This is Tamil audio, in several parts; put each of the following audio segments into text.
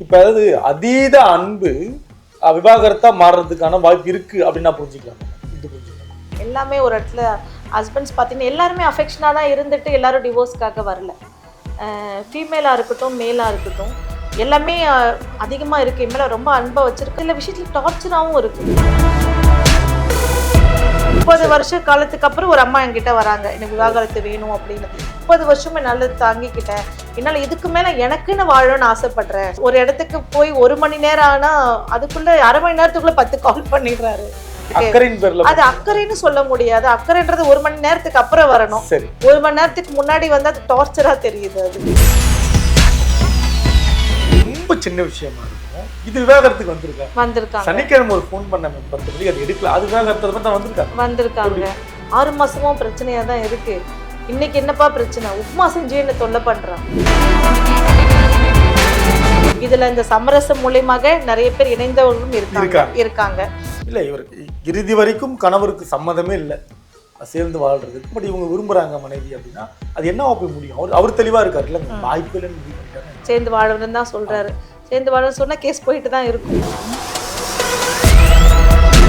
இப்போ அதாவது அதீத அன்பு அஹ், விவாகரத்தா மாறுறதுக்கான வாய்ப்பு இருக்கு அப்படின்னு நான் புரிஞ்சுக்கலாம். இது புரிஞ்சுக்கலாம். எல்லாமே ஒரு இடத்துல ஹஸ்பண்ட்ஸ் பார்த்தீங்கன்னா எல்லாருமே அஃபெக்ஷனாக தான் இருந்துட்டு எல்லாரும் டிவோர்ஸ்க்காக வரல. ஃபீமேலாக இருக்கட்டும் மேலாக இருக்கட்டும் எல்லாமே அதிகமாக இருக்குது என் மேலே ரொம்ப அன்பாக வச்சுருக்கு இல்லை விஷயத்தில் டார்ச்சராகவும் இருக்குது முப்பது வருஷ காலத்துக்கு அப்புறம் ஒரு அம்மா என்கிட்ட வராங்க. எனக்கு விவாகரத்து வேணும் அப்படின்னு. முப்பது வருஷம் என்னால் தாங்கிக்கிட்டேன். என்னால் இதுக்கு மேலே எனக்குன்னு வாழணும்னு ஆசைப்படுறேன். ஒரு இடத்துக்கு போய் ஒரு மணி நேரம் ஆனால் அதுக்குள்ளே அரை மணி நேரத்துக்குள்ளே பத்து கால் பண்ணிடுறாரு. அது அக்கறைன்னு சொல்ல முடியாது. அக்கறைன்றது ஒரு மணி நேரத்துக்கு அப்புறம் வரணும். ஒரு மணி நேரத்துக்கு முன்னாடி வந்து அது டார்ச்சரா தெரியுது அது. ரொம்ப சின்ன விஷயமா இருக்கும் இது விவாகரத்துக்கு வந்திருக்கா? வந்திருக்காங்க. சனிக்கிழமை ஒரு ஃபோன் பண்ண பத்து மணிக்கு. அது எடுக்கல. அது விவாகரத்தை மட்டும் வந்திருக்காங்க. வந்திருக்காங்க ஆறு மாசமும் பிரச்சனையா தான் இருக்கு. இன்னைக்கு என்னப்பா பிரச்சனை? உப்புமா செஞ்சு என்ன தொல்லை பண்றான்? இதுல இந்த சமரசம் மூலியமாக நிறைய பேர் இணைந்தவர்களும் இருக்காங்க. இருக்காங்க. இல்ல இவருக்கு இறுதி வரைக்கும் கணவருக்கு சம்மதமே இல்லை. சேர்ந்து வாழ்றதுக்கு பட் இவங்க விரும்புறாங்க மனைவி அப்படின்னா அது என்னவா போய் முடியும்? அவர் அவர் தெளிவா இருக்காரு. இல்ல வாய்ப்பு இல்லைன்னு. சேர்ந்து வாழணும்னு தான் சொல்றாரு. சேர்ந்து வாழ சொன்னா கேஸ் போயிட்டு தான் இருக்கும்.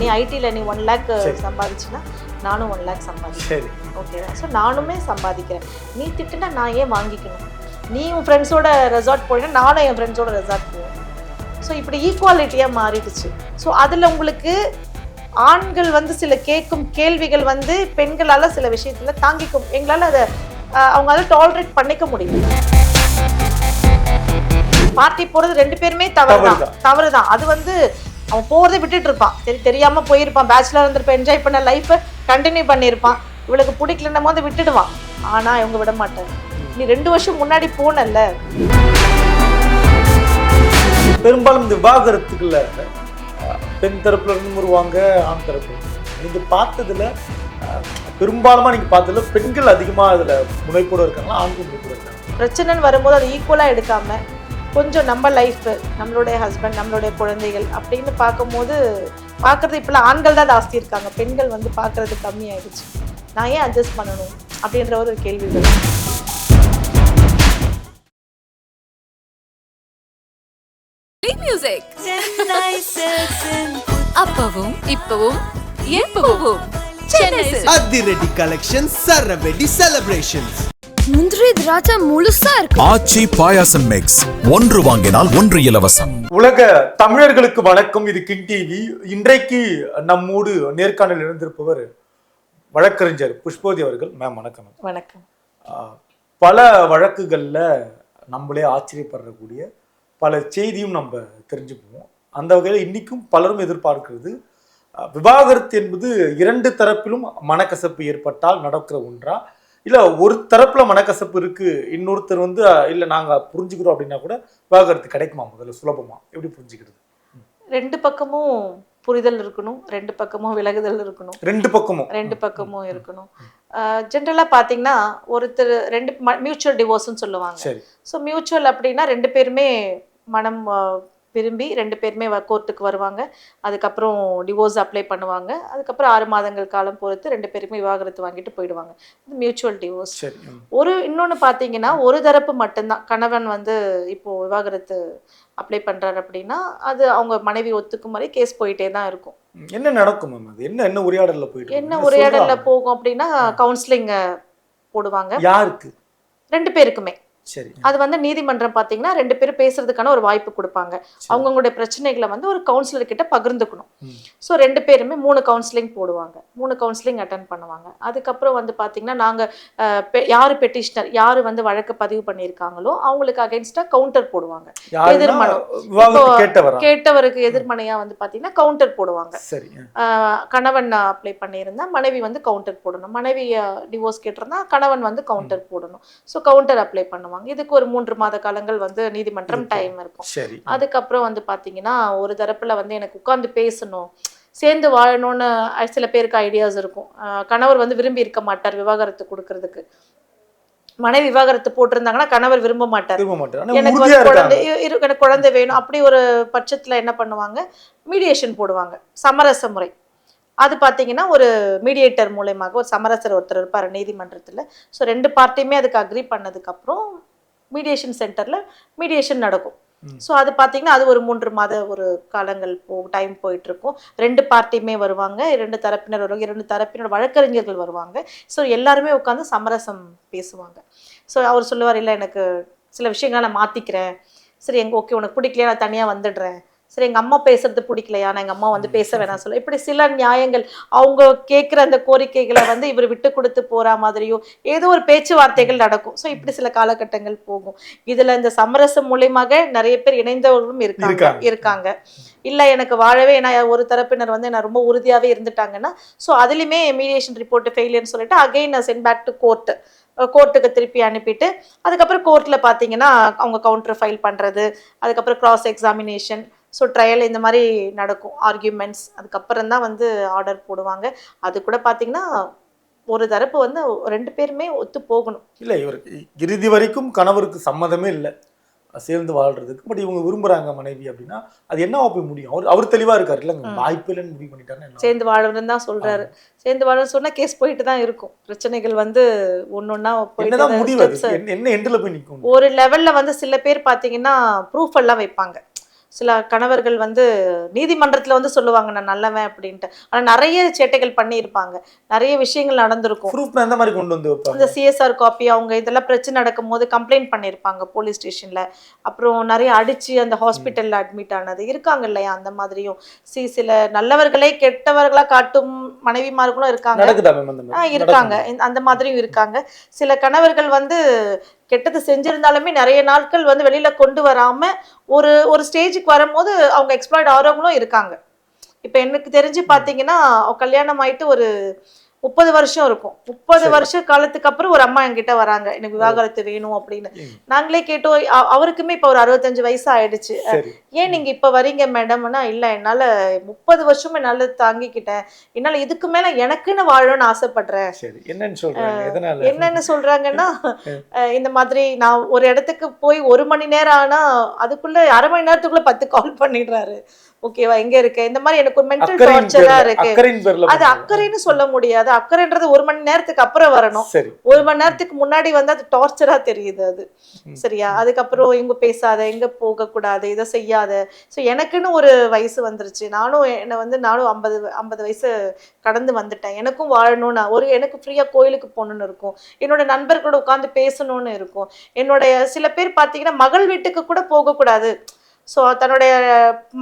நீ ஐடில நீ ஒன் லேக் சம்பாதிச்சுன்னா நானும் ஒன் லேக் சம்பாதிக்கிறேன். ஓகேவா ஸோ நானுமே சம்பாதிக்கிறேன். நீ திட்டுனா நான் ஏன் வாங்கிக்கணும்? நீ உன் ஃப்ரெண்ட்ஸோட ரெசார்ட் போனீங்கன்னா நானும் என் ஃப்ரெண்ட்ஸோட ரெசார்ட் போவேன். ஸோ இப்படி ஈக்குவாலிட்டியாக மாறிடுச்சு. ஸோ அதில் உங்களுக்கு ஆண்கள் வந்து சில கேட்கும் கேள்விகள் வந்து பெண்களால் சில விஷயத்தில் தாங்கிக்கும். எங்களால் அதை ஆஹ், அவங்களால டாலரேட் பண்ணிக்க முடியும் பார்ட்டி போகிறது ரெண்டு பேருமே தவறு தான் தவறுதான். தவறு தான் அது வந்து அவன் போகிறத விட்டுட்டு இருப்பான். சரி தெரியாமல் போயிருப்பான். பேச்சுலர் இருந்திருப்ப என்ஜாய் பண்ண லைஃப்பை கண்டினியூ பண்ணியிருப்பான். இவளுக்கு பிடிக்கலன்னும் போது விட்டுடுவான். ஆனால் இவங்க விட மாட்டாங்க. நீ ரெண்டு வருஷம் முன்னாடி போனல்ல. பெரும்பாலும் இந்த விவாகரத்துக்குள்ள பெண் தரப்புல இருந்து வருவாங்க ஆண் தரப்புல. நீங்க பார்த்ததுல பெரும்பாலுமா நீங்க பார்த்ததுல பெண்கள் அதிகமா அதுல முனைப்போட இருக்காங்களா ஆண்கள் முனைப்போட இருக்காங்க பிரச்சனைன்னு வரும்போது அதை ஈக்குவலாக எடுக்காம கொஞ்சம் நம்ம லைஃப் நம்மளுடைய ஹஸ்பண்ட் நம்மளுடைய குழந்தைகள் அப்படின்னு பார்க்கும்போது பார்க்குறது இப்போலாம் ஆண்கள் தான் ஜாஸ்தி இருக்காங்க. பெண்கள் வந்து பார்க்குறது கம்மியாயிடுச்சு. நான் ஏன் அட்ஜஸ்ட் பண்ணணும்? அப்படின்ற ஒரு கேள்வி வரும். மியூசிக் அப்பவும் இப்பவும் எப்பவும். அதிரடி கலெக்ஷன் சரவெடி செலிப்ரேஷன்ஸ் முந்திரி திராட்சை முழுசா இருக்கு. ஆச்சி பாயாசம் மிக்ஸ் ஒன்று வாங்கினால் ஒன்று இலவசம். உலக தமிழர்களுக்கு வணக்கம். இது கிங் டிவி இன்றைக்கு நம்மோடு நேர்காணல் இருந்திருப்பவர் வழக்கறிஞர் புஷ்போதி அவர்கள். மேம் வணக்கம். வணக்கம். பல வழக்குகள்ல நம்மளே ஆச்சரியப்படக்கூடிய பல செய்தியும் நம்ம தெரிஞ்சுக்குவோம். அந்த வகையில் இன்னைக்கும் பலரும் எதிர்பார்க்கிறது விவாகரத்து என்பது இரண்டு தரப்பிலும் மனக்கசப்பு ஏற்பட்டால் நடக்கிற ஒன்றா? இல்ல ஒரு தரப்புல மனக்கசப்பு இருக்கு. இன்னொருத்தர் வந்து இல்ல நாங்க புரிஞ்சுக்கிறோம் அப்படின்னா கூட விவாகரத்து கிடைக்குமா முதல்ல? சுலபமா? எப்படி புரிஞ்சுக்கிறது? ரெண்டு பக்கமும் புரிதல் இருக்கணும். ரெண்டு பக்கமும் விலகுதல் இருக்கணும். ரெண்டு பக்கமும். ரெண்டு பக்கமும் இருக்கணும். ஜென்ரலாக பார்த்தீங்கன்னா ஒருத்தர் ரெண்டு மியூச்சுவல் டிவோர்ஸ்னு சொல்லுவாங்க. ஸோ மியூச்சுவல் அப்படின்னா ரெண்டு பேருமே மனம் விரும்பி ரெண்டு பேருமே கோர்ட்டுக்கு வருவாங்க. அதுக்கப்புறம் டிவோர்ஸ் அப்ளை பண்ணுவாங்க. அதுக்கப்புறம் ஆறு மாதங்கள் காலம் பொறுத்து ரெண்டு பேருமே விவாகரத்து வாங்கிட்டு போயிடுவாங்க. இது மியூச்சுவல் டிவோர்ஸ். ஒரு இன்னொன்று பார்த்தீங்கன்னா ஒரு தரப்பு மட்டும்தான். கணவன் வந்து இப்போ விவாகரத்து அப்ளை பண்ணுறாரு அப்படின்னா அது அவங்க மனைவி ஒத்துக்கும் மாதிரி கேஸ் போயிட்டே தான் இருக்கும். என்ன நடக்கும் மேம்? அது என்ன என்ன உரையாடல்ல போயிட்டு என்ன? உரையாடல்ல. போகும் அப்படின்னா கவுன்சிலிங் போடுவாங்க. யாருக்கு? ரெண்டு பேருக்குமே. அது வந்து நீதிமன்றம் பார்த்தீங்கன்னா ரெண்டு பேரும் பேசுறதுக்கான ஒரு வாய்ப்பு கொடுப்பாங்க. அவங்களுடைய பிரச்சனைகளை வந்து ஒரு கவுன்சிலர் கிட்ட பகிர்ந்துக்கணும். ஸோ ரெண்டு பேருமே மூணு கவுன்சிலிங் போடுவாங்க. மூணு கவுன்சிலிங் அட்டன் பண்ணுவாங்க. அதுக்கப்புறம் வந்து பார்த்தீங்கன்னா நாங்கள் யார் பெட்டிஷனர் யார் வந்து வழக்கு பதிவு பண்ணியிருக்காங்களோ அவங்களுக்கு அகைன்ஸ்டாக கவுண்டர் போடுவாங்க. யாருன்னா எதிர்மனு. விவாகரத்து இப்போ கேட்டவரா? கேட்டவருக்கு எதிர்மனையா வந்து பார்த்தீங்கன்னா கவுண்டர் போடுவாங்க. கணவன் அப்ளை பண்ணியிருந்தா மனைவி வந்து கவுண்டர் போடணும். மனைவி டிவோர்ஸ் கேட்டிருந்தா கணவன் வந்து கவுண்டர் போடணும். ஸோ கவுண்டர் அப்ளை பண்ணுவாங்க. இதுக்கு ஒரு மூன்று மாத காலங்கள் வந்து நீதிமன்றம். டைம் இருக்கும். அதுக்கப்புறம் வந்து பார்த்தீங்கன்னா ஒரு தரப்புல வந்து எனக்கு உட்காந்து பேசணும். சேர்ந்து வாழணும்னு சில பேருக்கு ஐடியாஸ் இருக்கும். கணவர் வந்து விரும்பி இருக்க மாட்டார் விவாகரத்து கொடுக்கறதுக்கு. மனைவி விவாகரத்து போட்டிருந்தாங்கன்னா கணவர் விரும்ப மாட்டார். எனக்கு வந்து குழந்தை எனக்கு குழந்தை வேணும். அப்படி ஒரு பட்சத்துல என்ன பண்ணுவாங்க? மீடியேஷன் போடுவாங்க. சமரச முறை. அது பார்த்தீங்கன்னா ஒரு மீடியேட்டர் மூலயமாக ஒரு சமரசர் ஒருத்தர் இருப்பார் நீதிமன்றத்தில். ஸோ ரெண்டு பார்ட்டியுமே அதுக்கு அக்ரி பண்ணதுக்கப்புறம் மீடியேஷன் சென்டரில் மீடியேஷன் நடக்கும். ஸோ அது பார்த்தீங்கன்னா அது ஒரு மூன்று மாத ஒரு காலங்கள் போ டைம் போயிட்டு இருக்கும் ரெண்டு பார்ட்டியுமே வருவாங்க இரண்டு தரப்பினர் வருவாங்க இரண்டு தரப்பினர் வழக்கறிஞர்கள் வருவாங்க. ஸோ எல்லாருமே உட்காந்து சமரசம் பேசுவாங்க. ஸோ அவர் சொல்லுவார் இல்லை எனக்கு சில விஷயங்களை நான் மாற்றிக்கிறேன் சரி எங்க ஓகே உனக்கு பிடிக்கலையா? நான் தனியாக வந்துடுறேன். சரி எங்கள் அம்மா பேசுறது பிடிக்கலையா? நான் எங்கள் அம்மா வந்து பேச வேணாம் சொல்ல. இப்படி சில நியாயங்கள் அவங்க கேட்குற அந்த கோரிக்கைகளை வந்து இவர் விட்டு கொடுத்து போற மாதிரியோ ஏதோ ஒரு பேச்சுவார்த்தைகள் நடக்கும். ஸோ இப்படி சில காலகட்டங்கள் போகும். இதுல இந்த சமரசம் மூலியமாக நிறைய பேர் இணைந்தவர்களும் இருக்காங்க இருக்காங்க. இல்லை எனக்கு வாழவே நான் ஒரு தரப்பினர் வந்து நான் ரொம்ப உறுதியாகவே இருந்துட்டாங்கன்னா ஸோ அதுலேயுமே மீடியேஷன் ரிப்போர்ட் ஃபெயிலியர்னு சொல்லிட்டு again sent back to court கோர்ட்டுக்கு திருப்பி அனுப்பிட்டு அதுக்கப்புறம் கோர்ட்டில் பார்த்தீங்கன்னா அவங்க கவுண்டர் ஃபைல் பண்ணுறது அதுக்கப்புறம் கிராஸ் எக்ஸாமினேஷன் ஸோ ட்ரையல் இந்த மாதிரி நடக்கும். ஆர்கியூமெண்ட்ஸ் அதுக்கப்புறம் தான் வந்து ஆர்டர் போடுவாங்க. அது கூட பார்த்தீங்கன்னா ஒரு தரப்பு வந்து ரெண்டு பேருமே ஒத்து போகணும். இல்லை இவர் இறுதி வரைக்கும் கணவருக்கு சம்மதமே இல்லை. சேர்ந்து வாழ்றதுக்கு. பட் இவங்க விரும்புறாங்க மனைவி அப்படின்னா அது என்ன போய் முடியும்? அவர் அவர் தெளிவா இருக்காரு. இல்லைங்க வாய்ப்பு இல்லைன்னு முடிவு பண்ணிட்டாருன்னா சேர்ந்து வாழணும்னு தான் சொல்றாரு. சேர்ந்து வாழணும்னு சொன்னா கேஸ் போயிட்டு தான் இருக்கும். பிரச்சனைகள் வந்து ஒன்னொன்னா என்னதான் முடிவு என்ன- எண்டில் போய் நிற்கும் ஒரு லெவல்ல வந்து சில பேர் பார்த்தீங்கன்னா ப்ரூஃப் எல்லாம் வைப்பாங்க. சில கணவர்கள் வந்து நீதிமன்றத்துல வந்து சொல்லுவாங்க நான் நல்லவன் அப்படின்ட்டு. ஆனா நிறைய சேட்டைகள் பண்ணியிருப்பாங்க. நிறைய விஷயங்கள் நடந்திருக்கும். ப்ரூஃப் எந்த மாதிரி கொண்டு வந்து இந்த சிஎஸ்ஆர் காப்பி அவங்க இதெல்லாம் பிரச்சனை நடக்கும் போது கம்ப்ளைண்ட் பண்ணியிருப்பாங்க போலீஸ் ஸ்டேஷன்ல அப்புறம் நிறைய அடிச்சு அந்த ஹாஸ்பிட்டல்ல அட்மிட் ஆனது. இருக்காங்க இல்லையா? அந்த மாதிரியும். சி சில நல்லவர்களே கெட்டவர்களா காட்டும் மனைவிமார்களும் இருக்காங்க. இருக்காங்க. அந்த மாதிரியும் இருக்காங்க. சில கணவர்கள் வந்து கெட்டது செஞ்சிருந்தாலுமே நிறைய நாட்கள் வந்து வெளியில கொண்டு வராம ஒரு ஒரு ஸ்டேஜுக்கு வரும்போது அவங்க எக்ஸ்ப்ளாய்ட் ஆகிறவங்களும் இருக்காங்க. இப்போ எனக்கு தெரிஞ்சு பார்த்தீங்கன்னா கல்யாணம் ஆயிட்டு ஒரு முப்பது வருஷம் இருக்கும். முப்பது. வருஷ காலத்துக்கு அப்புறம் ஒரு அம்மா என்கிட்ட வராங்க. எனக்கு விவாகரத்து வேணும் அப்படின்னு. நாங்களே கேட்டோம். அவருக்குமே இப்போ ஒரு அறுபத்தஞ்சு வயசு ஆயிடுச்சு. ஏன் நீங்க இப்ப வரீங்க மேடம்னா இல்ல என்னால முப்பது வருஷம் என்னால தாங்கிக்கிட்டேன். என்னால இதுக்கு மேல எனக்குன்னு வாழணும்னு ஆசைப்படுறேன். என்னன்னு சொல்றாங்கன்னா இந்த மாதிரி நான் ஒரு இடத்துக்கு போய் ஒரு மணி நேரம் ஆனா அதுக்குள்ள அரை மணி நேரத்துக்குள்ள பத்து கால் பண்ணிடுறாரு. ஓகேவா எங்க இருக்க. இந்த மாதிரி எனக்கு ஒரு மென்டல் டார்ச்சரா இருக்கு. அது. அக்கறைன்னு சொல்ல முடியாது. அக்கறைன்றது ஒரு மணி நேரத்துக்கு அப்புறம் வரணும். ஒரு மணி நேரத்துக்கு முன்னாடி வந்து அது டார்ச்சரா தெரியுது அது. சரியா? அதுக்கப்புறம் இங்க பேசாத எங்க போக கூடாது இதை செய்யாத. ஸோ எனக்குன்னு ஒரு வயசு வந்துருச்சு. நானும் என்னை வந்து நானும் ஐம்பது ஐம்பது வயசு கடந்து வந்துட்டேன். எனக்கும் வாழணும்னு ஒரு எனக்கு ஃப்ரீயா கோயிலுக்கு போகணும்னு இருக்கும். என்னோட நண்பர்களோட உட்காந்து பேசணும்னு இருக்கும். என்னுடைய சில பேர் பார்த்தீங்கன்னா மகள் வீட்டுக்கு கூட போகக்கூடாது. ஸோ தன்னுடைய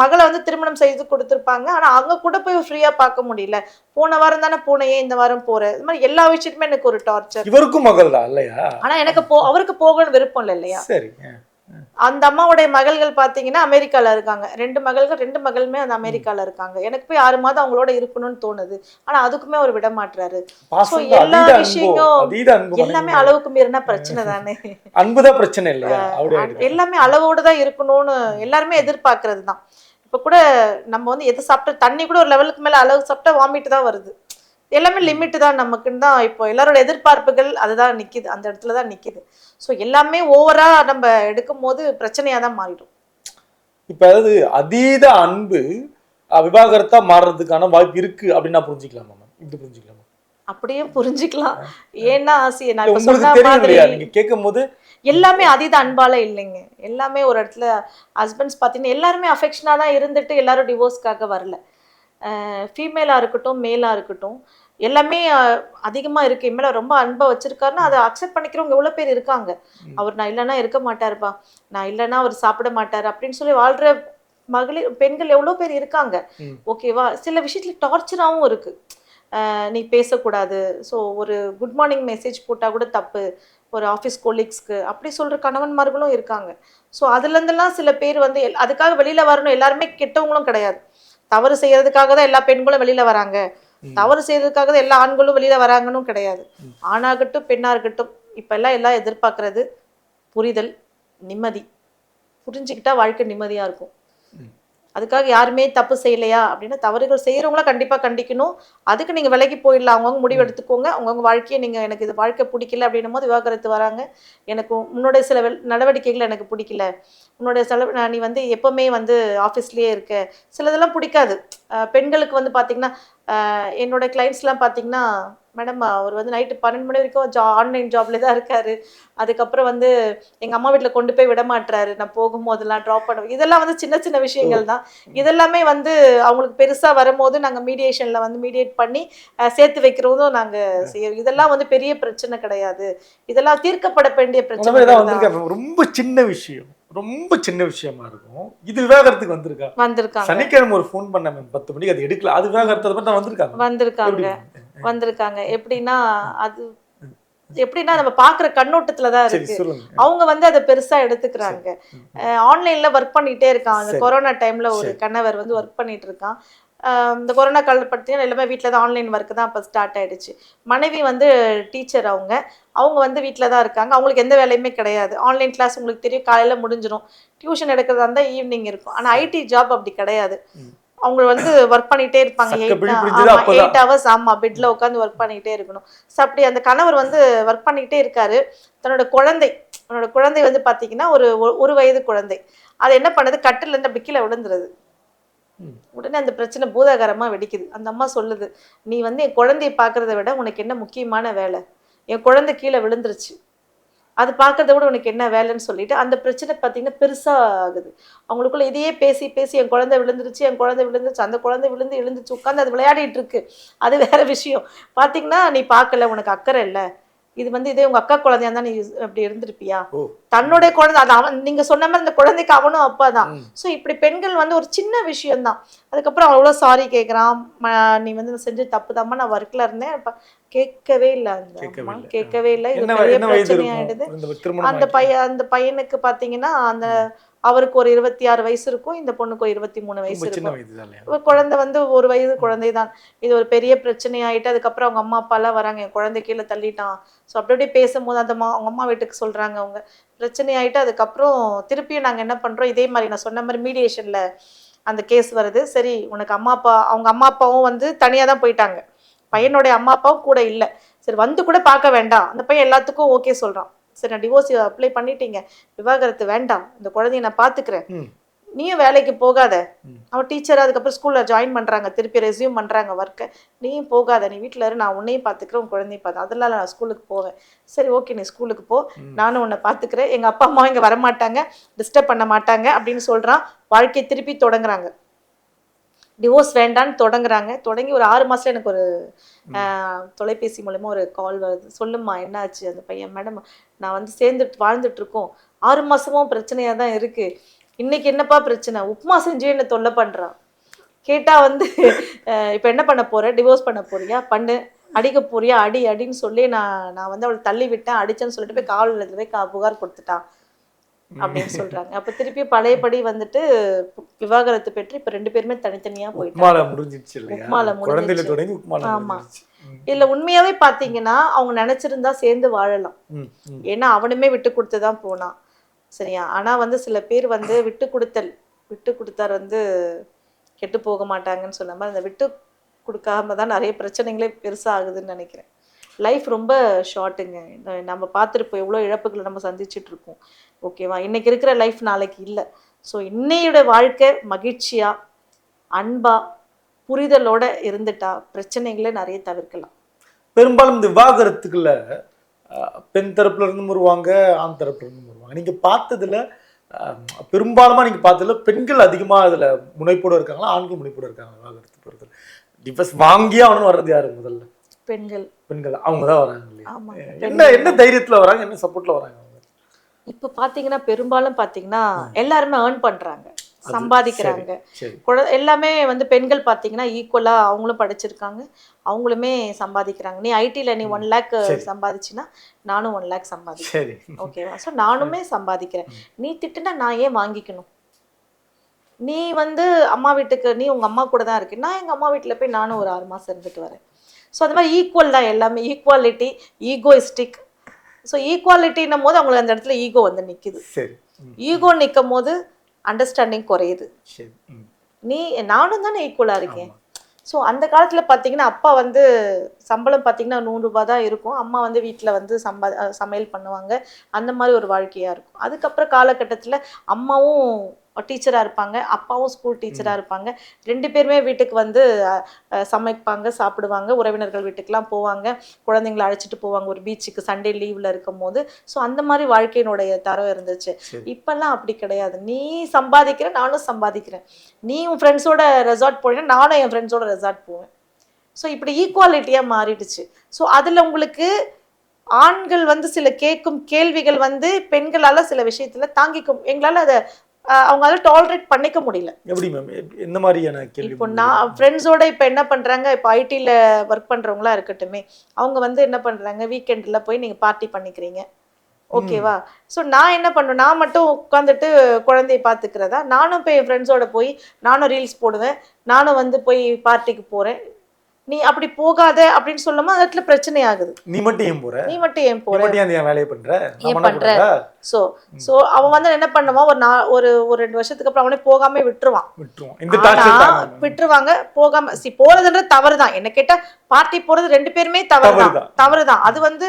மகளை வந்து திருமணம் செய்து கொடுத்துருப்பாங்க. ஆனால் அவங்க கூட போய் ஃப்ரீயாக பார்க்க முடியல. போன வாரம் தானே போனையே இந்த வாரம் போகிறேன் இது மாதிரி எல்லா விஷயத்துமே எனக்கு ஒரு டார்ச்சர் இவருக்கும் மகள் தான் இல்லையா? ஆனா எனக்கு போ அவருக்கு போகணும்னு விருப்பம் இல்லை இல்லையா? சரி. அந்த அம்மாவுடைய மகள்கள் பாத்தீங்கன்னா அமெரிக்கால இருக்காங்க. ரெண்டு மகள்கள் ரெண்டு மகளுமே அந்த அமெரிக்கால இருக்காங்க. எனக்கு போய் ஆறு மாதம் அவங்களோட இருக்கணும்னு தோணுது. ஆனா அதுக்குமே அவர் விட பாசம் So, எல்லா விஷயங்களும் எல்லாமே. அளவுக்கு மீறினா பிரச்சனை தானே. அன்புதான் பிரச்சனை இல்லையா. எல்லாமே அளவோடு தான் இருக்கணும்னு எல்லாருமே எதிர்பார்க்கறது தான். இப்போ கூட நம்ம வந்து எது சாப்பிட்டா தண்ணி கூட ஒரு லெவலுக்கு மேல அளவு சாப்பிட்டா வாமிட்டு தான் வருது. எல்லாமே லிமிட் தான் நமக்குன்னு தான் இப்போ எல்லாரோட எதிர்பார்ப்புகள் அதுதான் நிக்குது. அந்த இடத்துல தான் நிக்குது. ஸோ எல்லாமே ஓவரா நம்ம எடுக்கும் போது பிரச்சனையா தான் மாறிடும். இப்ப அதாவது அதீத அன்பு விவாகரத்தா மாறுறதுக்கான வாய்ப்பு இருக்கு அப்படின்னு புரிஞ்சுக்கலாமா மேம் இப்படி புரிஞ்சுக்கலாமா? அப்படியே புரிஞ்சுக்கலாம். ஏன்னா ஆசிய நான் இப்ப சொன்ன மாதிரி இல்லையா? நீங்க கேட்கும் போது எல்லாமே அதீத அன்பால இல்லைங்க. எல்லாமே ஒரு இடத்துல ஹஸ்பண்ட்ஸ் பார்த்தீங்கன்னா எல்லாருமே அஃபெக்ஷனாக தான் இருந்துட்டு எல்லாரும் டிவோர்ஸ்க்காக வரல. ஃபீமேலாக இருக்கட்டும் மேலாக இருக்கட்டும் எல்லாமே அதிகமாக இருக்கு. என் மேலே ரொம்ப அன்பை வச்சிருக்காருன்னா அதை அக்செப்ட் பண்ணிக்கிறவங்க எவ்வளோ பேர் இருக்காங்க. அவர் நான் இல்லைன்னா இருக்க மாட்டாருப்பா. நான் இல்லைன்னா அவர் சாப்பிட மாட்டார் அப்படின்னு சொல்லி வாழ்கிற மகளிர் பெண்கள் எவ்வளோ பேர் இருக்காங்க. ஓகேவா சில விஷயத்தில் டார்ச்சராகவும் இருக்கு. அஹ் நீ பேசக்கூடாது. ஸோ ஒரு குட் மார்னிங் மெசேஜ் போட்டால் கூட தப்பு. ஒரு ஆஃபீஸ் கொலீக்ஸ்க்கு அப்படி சொல்கிற கணவன்மார்களும் இருக்காங்க. ஸோ அதுலேருந்தெல்லாம் சில பேர் வந்து அதுக்காக வெளியில் வரணும். எல்லாருமே கெட்டவங்களும் கிடையாது. தவறு செய்யறதுக்காக தான் எல்லா பெண்களும் வெளியில் வராங்க. தவறு செய்யறதுக்காக தான் எல்லா ஆண்களும் வெளியில் வராங்கன்னு கிடையாது. ஆணாகட்டும் பெண்ணாக இருக்கட்டும் இப்போ எல்லாம் எல்லாம் எதிர்பார்க்கறது புரிதல் நிம்மதி. புரிஞ்சுக்கிட்டா வாழ்க்கை நிம்மதியாக இருக்கும். அதுக்காக யாருமே தப்பு செய்யலையா? அப்படின்னா தவறுகள் செய்கிறவங்கள கண்டிப்பாக கண்டிக்கணும். அதுக்கு நீங்கள் விலகி போயிடலாம். அவங்கவுங்க முடிவு எடுத்துக்கோங்க. அவங்கவுங்க வாழ்க்கையை நீங்கள் எனக்கு இது வாழ்க்கை பிடிக்கல அப்படின்னும் போது விவாகரத்து வராங்க. எனக்கு உன்னுடைய சில நடவடிக்கைகள் எனக்கு பிடிக்கல. உன்னுடைய செலவு நீ வந்து எப்போவுமே வந்து ஆஃபீஸ்லேயே இருக்க. சிலதெல்லாம் பிடிக்காது. பெண்களுக்கு வந்து பார்த்திங்கன்னா அஹ் என்னோட கிளைண்ட்ஸ்லாம் பார்த்தீங்கன்னா மேடம் அவர் வந்து நைட்டு பன்னெண்டு மணி வரைக்கும் ஜா ஆன்லைன் ஜாப்ல தான் இருக்காரு. அதுக்கப்புறம் வந்து எங்க அம்மா வீட்டில் கொண்டு போய் விட மாட்டாரு நான் போகும்போதெல்லாம் ட்ராப் பண்ண இதெல்லாம் வந்து சின்ன சின்ன விஷயங்கள் தான். இதெல்லாமே வந்து அவங்களுக்கு பெருசா வரும்போது நாங்க மீடியேஷன்ல வந்து மீடியேட் பண்ணி சேர்த்து வைக்கிறதும் நாங்க செய்யறோம். இதெல்லாம் வந்து பெரிய பிரச்சனை கிடையாது. இதெல்லாம் தீர்க்கப்பட வேண்டிய பிரச்சனை ரொம்ப சின்ன விஷயம். ரொம்ப சின்ன விஷயமா இருக்கும். இது விவாகரத்துக்கு வந்திருக்கா? வந்திருக்காங்க. சனிக்கிழமை ஒரு ஃபோன் பண்ண பத்து மணிக்கு அது எடுக்கல. அது விவாகரத்து மட்டும் வந்திருக்காங்க. வந்திருக்காங்க? வந்திருக்காங்க. எப்படின்னா அது எப்படின்னா நம்ம பாக்குற கண்ணோட்டத்துல தான் இருக்கு. அவங்க வந்து அதை பெருசா எடுத்துக்கிறாங்க. ஆன்லைன்ல ஒர்க் பண்ணிட்டே இருக்கான். அந்த. கொரோனா டைம்ல ஒரு. கணவர் வந்து ஒர்க் பண்ணிட்டு இருக்கான். இந்த கொரோனா கால பார்த்தீங்கன்னா எல்லாமே வீட்டில் தான் ஆன்லைன் ஒர்க் தான் அப்போ ஸ்டார்ட் ஆயிடுச்சு. மனைவி வந்து டீச்சர் அவங்க. அவங்க வந்து வீட்டில் தான் இருக்காங்க. அவங்களுக்கு எந்த வேலையுமே கிடையாது. ஆன்லைன் கிளாஸ் உங்களுக்கு தெரியும். காலையில் முடிஞ்சிடும் டியூஷன் எடுக்கிறதா இருந்தால் ஈவினிங் இருக்கும். ஆனால் ஐடி ஜாப் அப்படி கிடையாது. அவங்க வந்து ஒர்க் பண்ணிட்டே இருப்பாங்க. எயிட் ஹவர்ஸ் ஆமா பெட்ல உட்காந்து ஒர்க் பண்ணிட்டே இருக்கணும். ஸோ அப்படி அந்த கணவர் வந்து ஒர்க் பண்ணிக்கிட்டே இருக்காரு. தன்னோட குழந்தை தன்னோட குழந்தை வந்து பாத்தீங்கன்னா ஒரு ஒரு- வயது குழந்தை. அது என்ன பண்ணுது? கட்டில இருந்து அப்படி கீழே விழுந்துருது. உடனே அந்த பிரச்சனை பூதாகரமா வெடிக்குது. அந்த அம்மா சொல்லுது நீ வந்து என் குழந்தையை பார்க்கறத விட உனக்கு என்ன முக்கியமான வேலை? என் குழந்தை கீழே விழுந்துருச்சு. அது பார்க்கறத விட உனக்கு என்ன வேலைன்னு சொல்லிட்டு அந்த பிரச்சனை பார்த்தீங்கன்னா பெருசாக ஆகுது அவங்களுக்குள்ள இதையே பேசி பேசி என் குழந்தை விழுந்துருச்சு என் குழந்தை விழுந்துருச்சு அந்த குழந்தை விழுந்து எழுந்துச்சு உட்காந்து அது விளையாடிட்டு இருக்கு. அது வேற விஷயம். பார்த்தீங்கன்னா நீ பார்க்கல உனக்கு அக்கறை இல்லை. இது வந்து இதே உங்க அக்கா குழந்தையா இருந்தா நீ அப்படி இருந்திருப்பியா? தன்னுடைய குழந்தை அது அவன் நீங்க சொன்ன மாதிரி அந்த குழந்தைக்கு அவனும் அப்பா தான் ம். ஸோ இப்படி பெண்கள் வந்து ஒரு சின்ன விஷயம்தான். அதுக்கப்புறம் அவ்வளோ சாரி கேட்குறான் நீ வந்து செஞ்சு தப்பு நான் ஒர்க்ல இருந்தேன். கேட்கவே இல்லை அந்த கேட்கவே இல்லை. இது பெரிய பிரச்சனையாயிடுது. அந்த பையன் அந்த பையனுக்கு பாத்தீங்கன்னா அந்த அவருக்கு ஒரு இருபத்தி ஆறு வயசு இருக்கும் இந்த பொண்ணுக்கு ஒரு இருபத்தி மூணு வயசு இருக்கும். குழந்தை வந்து ஒரு வயது குழந்தை தான் இது ஒரு பெரிய பிரச்சனையாயிட்டு அதுக்கப்புறம் அவங்க அம்மா அப்பா எல்லாம் வராங்க. என் குழந்தை கீழே தள்ளிட்டான். ஸோ அப்படி அப்படியே பேசும்போது அந்த மா அவங்க அம்மா வீட்டுக்கு சொல்றாங்க அவங்க. பிரச்சனையாயிட்டு அதுக்கப்புறம் திருப்பியும் நாங்க என்ன பண்றோம்? இதே மாதிரி நான் சொன்ன மாதிரி மீடியேஷன்ல அந்த கேஸ் வருது. சரி உனக்கு அம்மா அப்பா அவங்க அம்மா அப்பாவும் வந்து தனியா தான் போயிட்டாங்க. பையனுடைய அம்மா அப்பாவும் கூட இல்லை. சரி வந்து கூட பார்க்க வேண்டாம். அந்த பையன் எல்லாத்துக்கும் ஓகே சொல்றான். சரி நான் டிவோர்ஸ் அப்ளை பண்ணிட்டீங்க. விவாகரத்து வேண்டாம். இந்த குழந்தைய நான் பாத்துக்கிறேன். ம். நீயும் வேலைக்கு போகாத. அவன் டீச்சர் அதுக்கப்புறம் ஸ்கூல்ல ஜாயின் பண்றாங்க. திருப்பி ரெஸ்யூம் பண்றாங்க ஒர்க்கை நீயும் போகாத. நீ வீட்ல இரு. நான் உன்னையும் பாத்துக்கிறேன். உன் குழந்தையும் பார்த்து அதெல்லாம் நான் ஸ்கூலுக்கு போவேன். சரி ஓகே நீ ஸ்கூலுக்கு போ. நானும் உன்னை பாத்துக்கிறேன். எங்க அப்பா அம்மா இங்க வரமாட்டாங்க. டிஸ்டர்ப் பண்ண மாட்டாங்க அப்படின்னு சொல்றான். வாழ்க்கையை திருப்பி தொடங்குறாங்க. டிவோர்ஸ் வேண்டான்னு தொடங்குறாங்க. தொடங்கி ஒரு ஆறு மாசத்துல எனக்கு ஒரு தொலைபேசி மூலமா ஒரு கால் வருது. சொல்லுமா என்னாச்சு? அந்த பையன் மேடம் நான் வந்து சேர்ந்துட்டு வாழ்ந்துட்டு இருக்கோம் ஆறு மாசமும் பிரச்சனையா தான் இருக்கு. இன்னைக்கு என்னப்பா பிரச்சனை? உப்புமா செஞ்சு என்ன தொல்லை பண்றான்? கேட்டா வந்து இப்ப என்ன பண்ண போற? டிவோர்ஸ் பண்ண போறியா? பண்ணு. அடிக்க போறியா? அடி அடின்னு சொல்லி நான் நான் வந்து அவளை தள்ளி விட்டேன். அடிச்சேன்னு சொல்லிட்டு போய் காவல் நிலையத்துல போய் கா- புகார் கொடுத்துட்டான். அப்படின்னு சொல்றாங்க. அப்ப திருப்பி பழையபடி வந்துட்டு விவாகரத்து பெற்று இப்ப ரெண்டு பேருமே தனித்தனியா போயிட்டாங்க. உப்மால ஆமா. இதுல உண்மையாவே பாத்தீங்கன்னா அவங்க நினைச்சிருந்தா சேர்ந்து வாழலாம். ஏன்னா அவனுமே விட்டு கொடுத்து தான் போனான். சரியா? ஆனா வந்து சில பேர் வந்து விட்டு கொடுத்தல் விட்டு கொடுத்தார் வந்து கெட்டு போக மாட்டாங்கன்னு சொன்ன மாதிரி அந்த விட்டு கொடுக்காம தான் நிறைய பிரச்சனைகளே பெருசா ஆகுதுன்னு நினைக்கிறேன். லைஃப் ரொம்ப ஷார்ட்டுங்க நம்ம பார்த்துருப்போம் எவ்வளோ இழப்புகளை நம்ம சந்திச்சுட்டு இருக்கோம். ஓகேவா இன்னைக்கு இருக்கிற லைஃப் நாளைக்கு இல்லை. ஸோ இன்னையோட வாழ்க்கை மகிழ்ச்சியா அன்பா புரிதலோட இருந்துட்டா பிரச்சனைகளை நிறைய தவிர்க்கலாம். பெரும்பாலும் இந்த விவாகரத்துக்குள்ள பெண் தரப்புல இருந்து வருவாங்க ஆண் தரப்புல இருந்து வருவாங்க. நீங்க பார்த்ததுல பெரும்பாலுமா நீங்க பார்த்ததுல பெண்கள் அதிகமா அதுல முனைப்போட இருக்காங்களா ஆண்கள் முனைப்போட இருக்காங்க விவாகரத்து பொறுத்தல டிவர்ஸ் வாங்கியே அவனு வர்றது யாரு முதல்ல? பெண்கள். பெண்கள் அவங்க தான் வராங்க என்ன என்ன தைரியத்துல வராங்க என்ன சப்போர்ட்ல வராங்க இப்ப பாத்தீங்கன்னா பெரும்பாலும் பாத்தீங்கன்னா எல்லாருமே ஏர்ன் பண்றாங்க அது சம்பாதிக்கிறாங்க. எல்லாமே வந்து பெண்கள் பாத்தீங்கன்னா ஈக்குவலா அவங்களும் படிச்சிருக்காங்க அவங்களுமே சம்பாதிக்கிறாங்க. நீ ஐடில நீ ஒன் லேக் சரி. சம்பாதிச்சினா நானும் ஒன் லேக் சம்பாதிக்கிறேன். ஓகேவா ஸோ நானுமே சம்பாதிக்கிறேன். நீ திட்டுனா நான் ஏன் வாங்கிக்கணும்? நீ வந்து அம்மா வீட்டுக்கு நீ உங்க அம்மா கூட தான் இருக்கு நான் எங்க அம்மா வீட்டுல போய் நானும் ஒரு ஆறு மாசம் இருந்துட்டு வரேன். ஸோ அது மாதிரி ஈக்குவல் தான் எல்லாமே. ஈக்குவாலிட்டி ஈகோயிஸ்டிக் ஸோ ஈக்குவாலிட்டின்னும் போது அவங்களுக்கு அந்த இடத்துல ஈகோ வந்து ம், ஈகோ நிற்கும் போது அண்டர்ஸ்டாண்டிங் குறையுது. நீ நானும் தானே ஈக்குவலாக இருக்கேன். ஸோ அந்த காலத்தில் பார்த்தீங்கன்னா அப்பா வந்து சம்பளம் பார்த்தீங்கன்னா நூறுரூபா தான் இருக்கும். அம்மா வந்து வீட்டில் வந்து சம்பா சமையல் பண்ணுவாங்க. அந்த மாதிரி ஒரு வாழ்க்கையாக இருக்கும். அதுக்கப்புறம் காலகட்டத்தில் அம்மாவும் டீச்சராக இருப்பாங்க. அப்பாவும் ஸ்கூல் டீச்சராக இருப்பாங்க. ரெண்டு பேருமே வீட்டுக்கு வந்து சமைப்பாங்க சாப்பிடுவாங்க. உறவினர்கள் வீட்டுக்கெலாம் போவாங்க. குழந்தைங்களை அழைச்சிட்டு போவாங்க. ஒரு பீச்சுக்கு சண்டே லீவில் இருக்கும் போது ஸோ அந்த மாதிரி வாழ்க்கையினுடைய தரம் இருந்துச்சு. இப்பெல்லாம் அப்படி கிடையாது. நீ சம்பாதிக்கிற நானும் சம்பாதிக்கிறேன். நீ உன் ஃப்ரெண்ட்ஸோட ரெசார்ட் போனீங்கன்னா நானும் என் ஃப்ரெண்ட்ஸோட ரெசார்ட் போவேன். ஸோ இப்படி ஈக்குவாலிட்டியாக மாறிடுச்சு. ஸோ அதில் உங்களுக்கு ஆண்கள் வந்து சில கேட்கும் கேள்விகள் வந்து பெண்களால் சில விஷயத்தில் தாங்கிக்கும். எங்களால் அதை அஹ், அவங்களால டாலரேட் பண்ணிக்க முடியல. எப்படி மேம் எந்த மாதிரியான கேள்வி இப்போ நான் ஃப்ரெண்ட்ஸோட இப்போ என்ன பண்ணுறாங்க இப்போ ஐடியில் ஒர்க் பண்ணுறவங்களா இருக்கட்டுமே அவங்க வந்து என்ன பண்ணுறாங்க வீக்கெண்டில் போய் நீங்கள் பார்ட்டி பண்ணிக்கிறீங்க. ஓகேவா? ஸோ நான் என்ன பண்ணுவேன் நான் மட்டும் உட்காந்துட்டு குழந்தைய பார்த்துக்கிறதா? நானும் போய் என் ஃப்ரெண்ட்ஸோட போய் நானும் ரீல்ஸ் போடுவேன். நானும் வந்து போய் பார்ட்டிக்கு போகிறேன் நீ அப்படி போகாத அப்படின்னு சொல்லும்போது அந்த இடத்துல பிரச்சனை ஆகுது. நீ மட்டும் ஏன் போற? நீ மட்டும் ஏன் போற? மட்டும் ஏன் வேலையை பண்ற? நான் ஏன் பண்ற? ஸோ ஸோ அவன் வந்து என்ன பண்ணுவான்? ஒரு நா ஒரு ஒரு ரெண்டு வருஷத்துக்கு அப்புறம் அவனே போகாம விட்டுருவான். டார்ச்சர் விட்டுருவாங்க போகாம சி போறதுன்றது தவறுதான். என்ன கேட்டா பார்ட்டி போறது ரெண்டு பேருமே தவறுதான். தவறுதான். தவறுதான். அது வந்து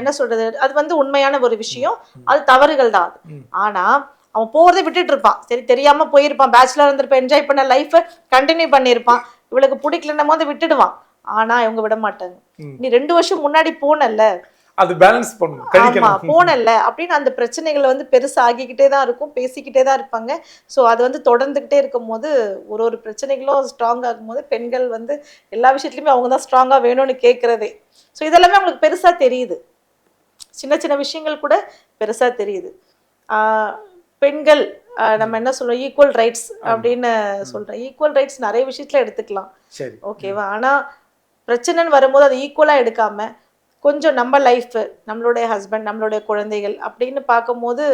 என்ன சொல்றது? அது வந்து உண்மையான ஒரு விஷயம். அது தவறுகள் தான் அது. ஆனா அவன் போறதை விட்டுட்டு இருப்பான். சரி தெரியாம போயிருப்பான். பேச்சுலர் இருந்திருப்பான் என்ஜாய் பண்ண லைஃபை கண்டினியூ பண்ணியிருப்பான். இவளுக்கு பிடிக்கலன்னும் போது விட்டுடுவான். ஆனா இவங்க விட மாட்டாங்க. நீ ரெண்டு வருஷம் முன்னாடி போனல்ல? அது பேலன்ஸ் பண்ணணும் ஆமா போனல்ல. அப்படின்னு அந்த பிரச்சனைகள் வந்து பெருசா ஆகிக்கிட்டே தான் இருக்கும் பேசிக்கிட்டே தான் இருப்பாங்க. ஸோ அது வந்து தொடர்ந்துக்கிட்டே இருக்கும் போது ஒரு ஒரு பிரச்சனைகளும் ஸ்ட்ராங் ஆகும்போது பெண்கள் வந்து எல்லா விஷயத்துலையுமே அவங்க தான் ஸ்ட்ராங்காக வேணும்னு கேட்குறதே ஸோ இதெல்லாமே அவங்களுக்கு பெருசா தெரியுது. சின்ன சின்ன விஷயங்கள் கூட பெருசா தெரியுது. ஆஹ் பெண்கள் நம்ம என்ன சொல்றோம்? ஈக்குவல் ரைட்ஸ் அப்படின்னு சொல்றோம். ஈக்குவல் ரைட்ஸ் நிறைய விஷயத்துல எடுத்துக்கலாம். ஓகேவா ஆனா பிரச்சனைன்னு வரும்போது அதை ஈக்குவலாக எடுக்காம கொஞ்சம் நம்ம லைஃப் நம்மளுடைய ஹஸ்பண்ட் நம்மளுடைய குழந்தைகள் அப்படின்னு பார்க்கும்போது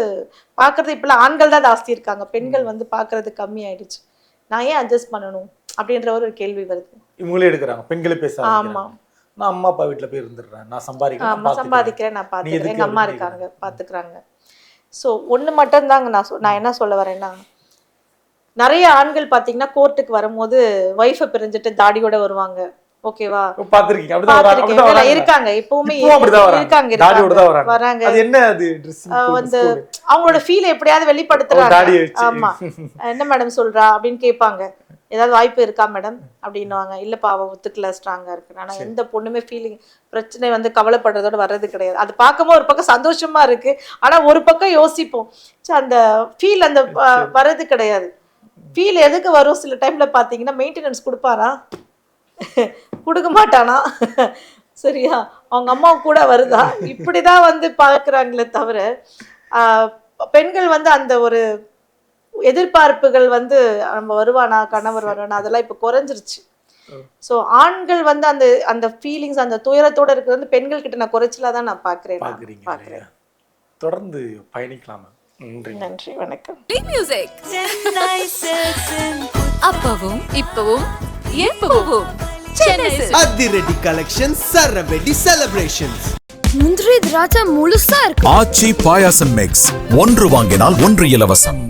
பார்க்கறது இப்பெல்லாம் ஆண்கள் தான் ஜாஸ்தி இருக்காங்க. பெண்கள் வந்து பார்க்கறது கம்மி ஆயிடுச்சு. நான் ஏன் அட்ஜஸ்ட் பண்ணணும்? அப்படின்ற ஒரு கேள்வி வருது. இவங்களே எடுக்கிறாங்க. பெண்களே பேச ஆமா. நான் அம்மா அப்பா வீட்டுல போய் இருந்துடுறேன். நான் சம்பாதிக்கிறேன். நான் சம்பாதிக்கிறேன் நான் பார்த்துக்கிறேன். எதுக்கு எங்க அம்மா இருக்காங்க. பார்த்துக்கிறாங்க. ஸோ ஒண்ணு மட்டும்தாங்க நான் சொ நான் என்ன சொல்ல வரேன்னா நிறைய ஆண்கள் பார்த்தீங்கன்னா கோர்ட்டுக்கு வரும்போது ஒய்ஃபை பிரிஞ்சுட்டு தாடியோட வருவாங்க ஓகேவா பாத்திருக்கீங்க. இருக்காங்க வராங்க. இருக்காங்க. வராங்க. வந்து? அவங்களோட ஃபீல் எப்படியாவது வெளிப்படுத்துறாங்க. ஆமா என்ன மேடம் சொல்றா அப்படின்னு கேட்பாங்க ஏதாவது வாய்ப்பு இருக்கா மேடம்? அப்படின்னுவாங்க. இல்லப்பா அவ ஒத்துக்கல ஸ்ட்ராங்கா இருக்கு. ஆனா எந்த பொண்ணுமே ஃபீலிங் பிரச்சனை வந்து கவலைப்படுறதோட வர்றது கிடையாது. அது பார்க்கும்போது ஒரு பக்கம் சந்தோஷமா இருக்கு. ஆனா ஒரு பக்கம் யோசிப்போம். அந்த ஃபீல் அந்த வர்றது கிடையாது. ஃபீல் எதுக்கு வரும்? சில டைம்ல பாத்தீங்கன்னா மெயின்டெனன்ஸ் கொடுப்பாரா? கொடுக்க மாட்டானா? சரியா? அவங்க அம்மா கூட வருதா? இப்படிதான் வந்து பார்க்கறாங்களே தவிர பெண்கள் வந்து அந்த ஒரு எதிர்பார்ப்புகள் வந்து நம்ம வருவானா கணவர் வருவானா அதெல்லாம் இப்போ குறைஞ்சிருச்சு. ஸோ ஆண்கள் வந்து அந்த அந்த ஃபீலிங்ஸ் அந்த துயரத்தோட இருக்கிறது வந்து பெண்கள் கிட்ட நான் குறைச்சலா தான் நான் பார்க்குறேன் பார்க்குறேன்? தொடர்ந்து பயணிக்கலாமா? நன்றி. நன்றி வணக்கம். மியூசிக் அப்பவும் இப்பவும் எப்பவும். அதிரடி கலெக்ஷன் சரவெடி செலிப்ரேஷன்ஸ் முந்திரி திராட்சை முழுசா இருக்கு. ஆச்சி பாயாசம் மிக்ஸ் ஒன்று வாங்கினால் ஒன்று இலவசம்.